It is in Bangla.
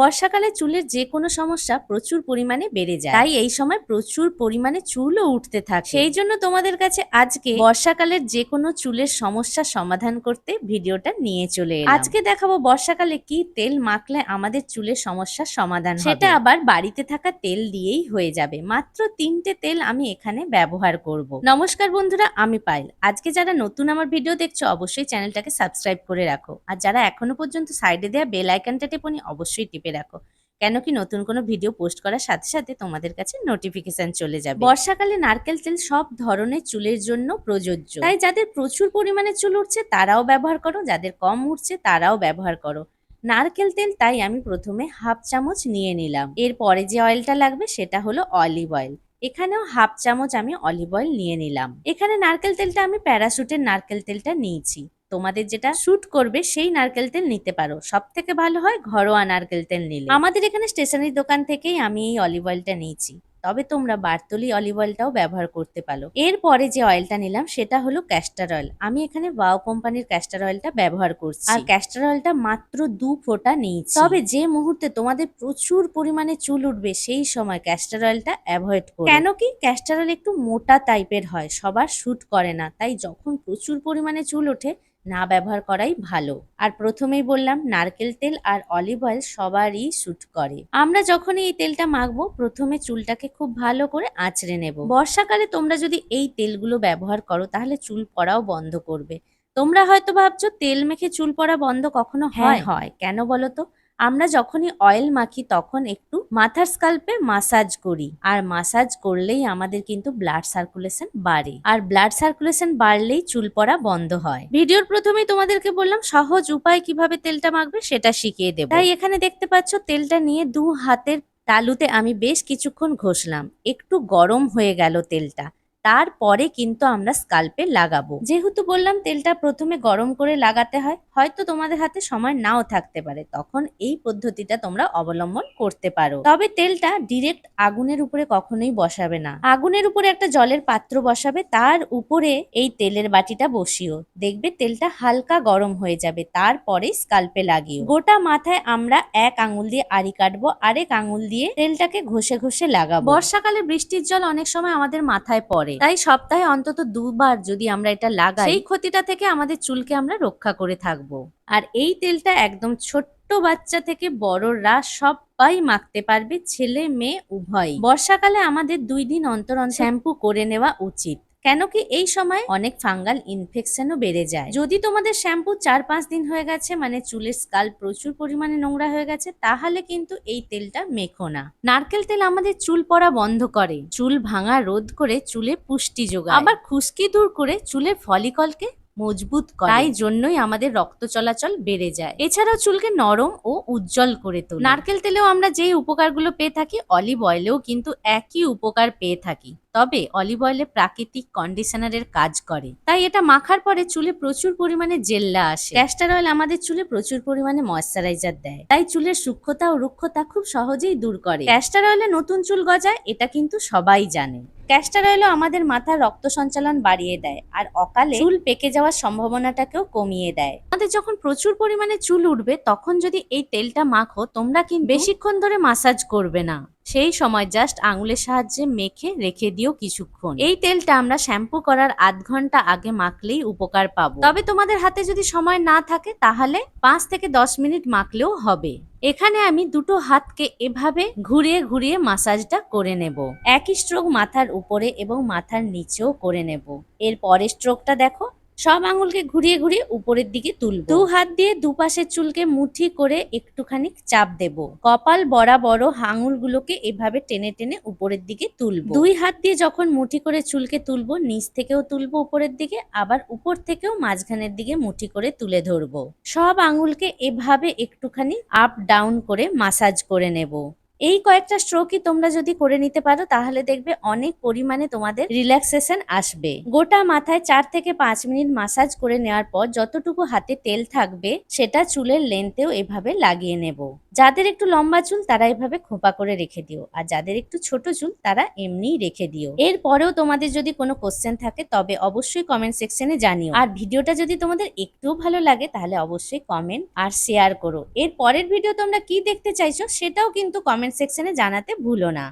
বর্ষাকালে চুলের যে কোনো সমস্যা প্রচুর পরিমাণে বেড়ে যায়। তাই এই সময় প্রচুর পরিমাণে চুলও উঠতে থাকে। সেই জন্য তোমাদের কাছে আজকে বর্ষাকালের যে কোনো চুলের সমস্যা সমাধান করতে ভিডিওটা নিয়ে চলে আজকে দেখাবো বর্ষাকালে কি তেল মাখলে আমাদের চুলের সমস্যার সমাধান সেটা আবার বাড়িতে থাকা তেল দিয়েই হয়ে যাবে। মাত্র তিনটে তেল আমি এখানে ব্যবহার করব। নমস্কার বন্ধুরা, আমি পাইল আজকে যারা নতুন আমার ভিডিও দেখছ, অবশ্যই চ্যানেলটাকে সাবস্ক্রাইব করে রাখো। আর যারা এখনও পর্যন্ত সাইডে দেওয়া বেল আইকনটা টেপনি, অবশ্যই টিপে রাখো। কেন কি নতুন কোনো ভিডিও পোস্ট করার সাথে সাথে তোমাদের কাছে নোটিফিকেশন চলে যাবে। বর্ষাকালে নারকেল তেল সব ধরনের চুলের জন্য প্রযোজ্য। তাই যাদের প্রচুর পরিমাণে চুল উঠছে তারাও ব্যবহার করো যাদের কম উঠছে তারাও ব্যবহার করো। নারকেল তেল তাই আমি প্রথমে হাফ চামচ নিয়ে নিলাম। এরপরে যে অয়েলটা লাগবে সেটা হলো অলিভ অয়েল এখানেও হাফ চামচ আমি অলিভ অয়েল নিয়ে নিলাম। এখানে নারকেল তেলটা আমি প্যারাশুটের নারকেল তেলটা নিয়েছি। তোমাদের যেটা স্যুট করবে সেই নারকেল তেল নিতে পারো। সব থেকে ভালো হয় ঘরোয়া নারকেল তেল নিলে। আমাদের এখানে স্টেশনারি দোকান থেকেই আমি এই অলিভ অয়েলটা নিয়েছি। তবে তোমরা বার্তলি অলিভ অয়েলটাও ব্যবহার করতে পারো। এরপরে যে অয়েলটা নিলাম সেটা হলো ক্যাস্টার অয়েল আমি এখানে ওয়াও কোম্পানির ক্যাস্টার অয়েলটা ব্যবহার করছি। আর ক্যাস্টার অয়েলটা মাত্র দু ফোঁটা নিয়েছি। তবে যে মুহূর্তে তোমাদের প্রচুর পরিমাণে চুল উঠবে সেই সময় ক্যাস্টার অয়েলটা অ্যাভয়েড করো। কেন কি? ক্যাস্টার অয়েল একটু মোটা টাইপের হয়, সবার শুট করে না। তাই যখন প্রচুর পরিমাণে চুল ওঠে না ব্যবহার করাই ভালো। আর প্রথমেই বললাম নারকেল তেল আর অলিভ অয়েল সবারই স্যুট করে। আমরা যখনই এই তেলটা মাখবো প্রথমে চুলটাকে খুব ভালো করে আঁচড়ে নেব। বর্ষাকালে তোমরা যদি এই তেলগুলো ব্যবহার করো তাহলে চুল পড়াও বন্ধ করবে। তোমরা হয়তো ভাবছ তেল মেখে চুল পড়া বন্ধ কখনো হয়? হয়। কেন বলো তো? আমরা যখনই অয়েল মাখি, তখন একটু মাথার স্কাল্পে মাসাজ করি। আর মাসাজ করলেই আমাদের কিন্তু ব্লাড সার্কুলেশন বাড়ে। আর ব্লাড সার্কুলেশন বাড়লেই চুল পড়া বন্ধ হয়। ভিডিওর প্রথমেই তোমাদেরকে বললাম, সহজ উপায় কীভাবে তেলটা মাখবে সেটা শিখিয়ে দেবো। তাই এখানে দেখতে পাচ্ছ, তেলটা নিয়ে দু হাতের তালুতে আমি বেশ কিছুক্ষণ ঘষলাম। একটু গরম হয়ে গেল তেলটা। তারপরে কিন্তু আমরা স্কাল্পে লাগাবো। যেহেতু বললাম তেলটা প্রথমে গরম করে লাগাতে হয়, হয়তো তোমাদের হাতে সময় নাও থাকতে পারে, তখন এই পদ্ধতিটা তোমরা অবলম্বন করতে পারো। তবে তেলটা ডিরেক্ট আগুনের উপরে কখনোই বসাবে না। আগুনের উপরে একটা জলের পাত্র বসাবে, তার উপরে এই তেলের বাটিটা বসিও। দেখবে তেলটা হালকা গরম হয়ে যাবে, তারপরে স্কাল্পে লাগিও। গোটা মাথায় আমরা এক আঙুল দিয়ে আড়ি কাটবো, আরেক আঙুল দিয়ে তেলটাকে ঘষে ঘষে লাগাবো। বর্ষাকালে বৃষ্টির জল অনেক সময় আমাদের মাথায় পড়ে। তাই সপ্তাহে অন্তত দুবার যদি আমরা এটা লাগাই সেই ক্ষতিটা থেকে আমাদের চুলকে আমরা রক্ষা করে থাকব। আর এই তেলটা একদম ছোট্ট বাচ্চা থেকে বড়রা সবাই মাখতে পারবে ছেলে মেয়ে উভয় বর্ষাকালে আমাদের দুই দিন অন্তর অন্তর শ্যাম্পু করে নেওয়া উচিত। কেন কি এই সময় অনেক ফাঙ্গাল ইনফেকশনও বেড়ে যায়। যদি তোমাদের শ্যাম্পু চার পাঁচ দিন হয়ে গেছে মানে চুলের স্কাল প্রচুর পরিমাণে নোংরা হয়ে গেছে, তাহলে কিন্তু এই তেলটা মেখো না। নারকেল তেল আমাদের চুল পড়া বন্ধ করে। চুল ভাঙা রোধ করে চুলে পুষ্টি যোগায়। আবার খুশকি দূর করে চুলের ফলিকলকে মজবুত করে। তাই জন্যই আমাদের রক্ত চলাচল বেড়ে যায়। এছাড়াও চুলকে নরম ও উজ্জ্বল করে তোলে। নারকেল তেলেও আমরা যেই উপকারগুলো পেয়ে থাকি, অলিভ অয়েলেও কিন্তু একই উপকার পেয়ে থাকি। তবে অলিভ অয়েলে প্রাকৃতিক কন্ডিশনারের কাজ করে। তাই এটা মাখার পরে চুলে প্রচুর পরিমাণে জেল্লা আসে। ক্যাস্টার অয়েল আমাদের চুলে প্রচুর পরিমাণে ময়শ্চারাইজার দেয়। তাই চুলের সূক্ষ্মতা ও রুক্ষতা খুব সহজেই দূর করে। ক্যাস্টার অয়েলে নতুন চুল গজায়, এটা কিন্তু সবাই জানে। ক্যাস্টার অয়েলও আমাদের মাথার রক্ত সঞ্চালন বাড়িয়ে দেয়, আর অকালে চুল পেকে যাওয়ার সম্ভাবনাটাকেও কমিয়ে দেয়। আমাদের যখন প্রচুর পরিমাণে চুল উঠবে, তখন যদি এই তেলটা মাখো, তোমরা কিন্তু বেশিক্ষণ ধরে মাসাজ করবে না। সেই সময় জাস্ট আঙুলের সাহায্যে মেখে রেখে দিও কিছুক্ষণ। এই তেলটা আমরা শ্যাম্পু করার আধ ঘণ্টা আগে মাখলেই উপকার পাবো। তবে তোমাদের হাতে যদি সময় না থাকে, তাহলে পাঁচ থেকে দশ মিনিট মাখলেও হবে। এখানে আমি দুটো হাতকে এভাবে ঘুরিয়ে ঘুরিয়ে মাসাজটা করে নেব। একই স্ট্রোক মাথার উপরে এবং মাথার নিচেও করে নেব। এর পরের স্ট্রোকটা দেখো। সব আঙুলকে ঘুরিয়ে ঘুরিয়ে উপরের দিকে তুলব। দু হাত দিয়ে দুপাশের চুলকে মুঠি করে একটুখানি চাপ দেব। কপাল বরাবর আঙুলগুলোকে এভাবে টেনে টেনে উপরের দিকে তুলব। দুই হাত দিয়ে যখন মুঠি করে চুলকে তুলবো, নিচ থেকেও তুলবো উপরের দিকে, আবার উপর থেকেও মাঝখানের দিকে মুঠি করে তুলে ধরবো। সব আঙুলকে এভাবে একটুখানি আপ ডাউন করে মাসাজ করে নেব। এই কয়েকটা স্ট্রোকই তোমরা যদি করে নিতে পারো, তাহলে দেখবে অনেক পরিমাণে তোমাদের রিল্যাক্সেশন আসবে। গোটা মাথায় চার থেকে পাঁচ মিনিট মাসাজ করে নেওয়ার পর যতটুকু হাতে তেল থাকবে, সেটা চুলের লেন্থেও এভাবে লাগিয়ে নেব। যাদের একটু লম্বা চুল, তারা এভাবে খোপা করে রেখে দিও। আর যাদের একটু ছোট চুল, তারা এমনিই রেখে দিও। এরপরেও তোমাদের যদি কোনো কোশ্চেন থাকে, তবে অবশ্যই কমেন্ট সেকশনে জানিও। আর ভিডিওটা যদি তোমাদের একটুও ভালো লাগে, তাহলে অবশ্যই কমেন্ট আর শেয়ার করো। এর পরের ভিডিও তোমরা কি দেখতে চাইছো, সেটাও কিন্তু কমেন্ট সেকশনে জানাতে ভুলো না।